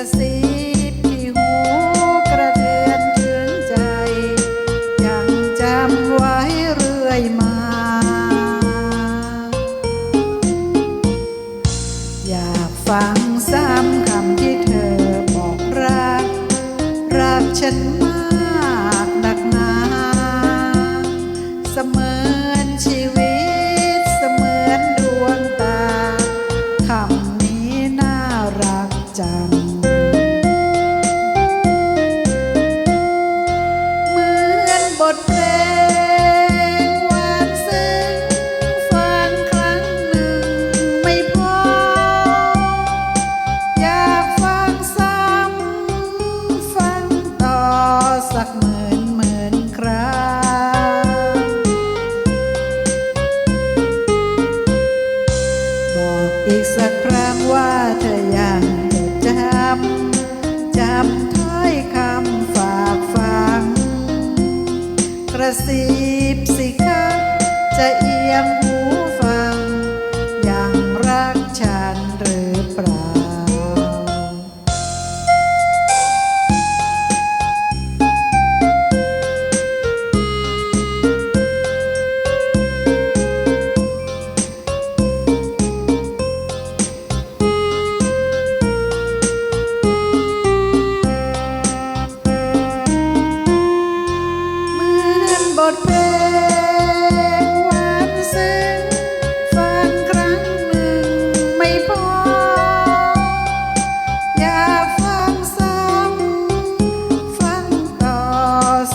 ระซิบที่หูกระเทือนถึงใจ ยังจำไว้เรื่อยมา อยากฟังซ้ำคำที่เธอบอกรัก รักฉันมากหนักหนาเสมอนชีวิตจำ บทเพลงหวานซึ้งฟังครั้งหนึ่งไม่พอ อยากฟังซ้ำฟังต่อสักหมื่นหมื่นครั้งบอกอีกสักครั้งว่าเธอยังจำจำถ้อย สิบสิคะจะเอียง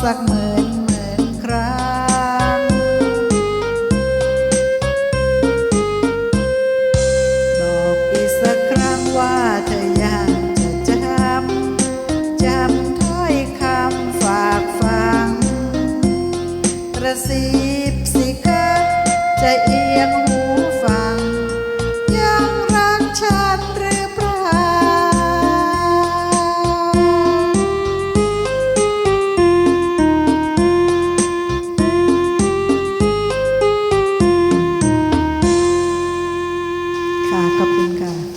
สักหมื่นหมื่นครั้ง บอกอีกสักครั้งว่าเธอยังจะจำจำถ้อยคำฝากฟัง กระซิบสิคะจะเอียงหัว yakapin ka.